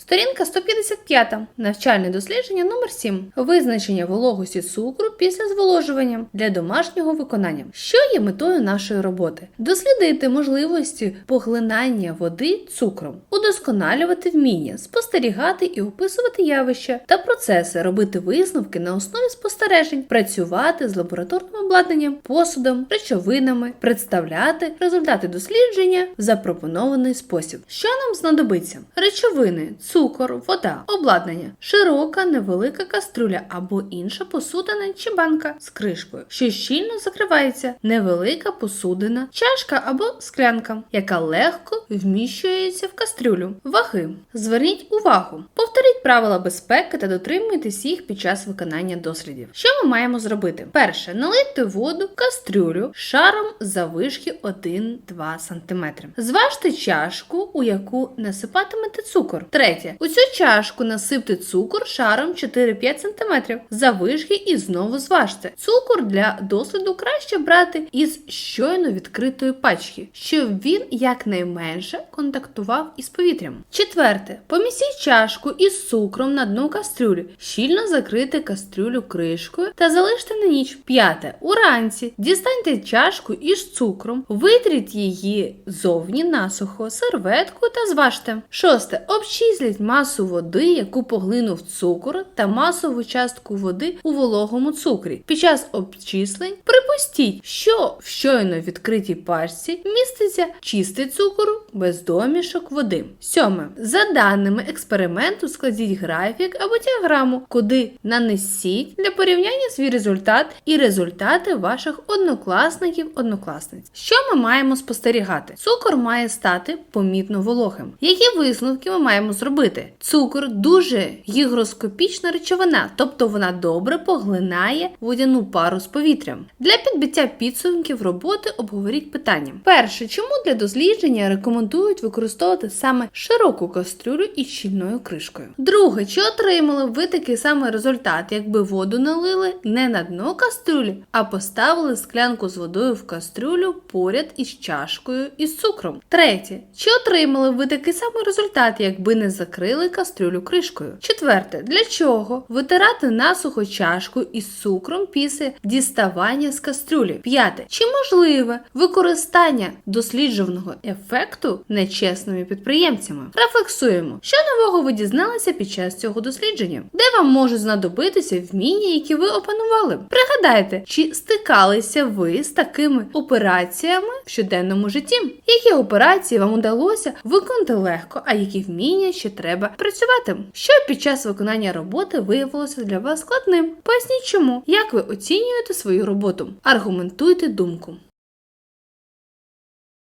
Сторінка 155. Навчальне дослідження номер 7. Визначення вологості цукру після зволожування для домашнього виконання. Що є метою нашої роботи? Дослідити можливості поглинання води цукром, удосконалювати вміння, спостерігати і описувати явища та процеси, робити висновки на основі спостережень, працювати з лабораторним обладнанням, посудом, речовинами, представляти результати дослідження в запропонований спосіб. Що нам знадобиться? Речовини, цукор, вода, обладнання, широка невелика каструля або інша посудина чи банка з кришкою, що щільно закривається, невелика посудина, чашка або склянка, яка легко вміщується в кастрюлю. Ваги. Зверніть увагу. Повторіть правила безпеки та дотримуйтесь їх під час виконання дослідів. Що ми маємо зробити? Перше, налити воду в кастрюлю шаром завишки 1-2 см. Зважте чашку, у яку насипатимете цукор. Третє, у цю чашку насипте цукор шаром 4-5 см завишки і знову зважте. Цукор для досліду краще брати із щойно відкритої пачки, щоб він якнайменше контактував із повітрям. Четверте, помістіть чашку із цукром на дно кастрюлі, щільно закрийте кастрюлю кришкою та залиште на ніч. П'яте. Уранці дістаньте чашку із цукром, витріть її зовні насухо, серветкою та зважте. Шосте. Обчисліть масу води, яку поглинув цукор, та масову частку води у вологому цукрі. Під час обчислень припустіть, що в щойно відкритій пачці міститься чистий цукор без домішок води. Сьоме. За даними експерименту, складіть графік або діаграму, куди нанесіть для порівняння свій результат і результати ваших однокласників-однокласниць. Що ми маємо спостерігати? Цукор має стати помітно вологим. Які висновки ми маємо зробити? Цукор дуже гігроскопічна речовина, тобто вона добре поглинає водяну пару з повітрям. Для підбиття підсумків роботи обговоріть питання. Перше, чому для дослідження рекомендують використовувати саме широку кастрюлю із щільною кришкою? Друге, чи отримали ви такий самий результат, якби воду налили не на дно кастрюлі, а поставили склянку з водою в кастрюлю поряд із чашкою із цукром? Третє, чи отримали ви такий самий результат, якби не закрили кастрюлю кришкою? Четверте, для чого витирати насухо чашку із цукром після діставання з кастрюлі? П'яте, чи можливе використання досліджуваного ефекту нечесними підприємцями? Рефлексуємо, що нового ви дізналися під час цього дослідження, де вам можуть знадобитися вміння, які ви опанували. Пригадайте, чи стикалися ви з такими операціями в щоденному житті? Які операції вам удалося виконати легко, а які вміння ще треба працювати? Що під час виконання роботи виявилося для вас складним? Поясніть чому, як ви оцінюєте свою роботу. Аргументуйте думку.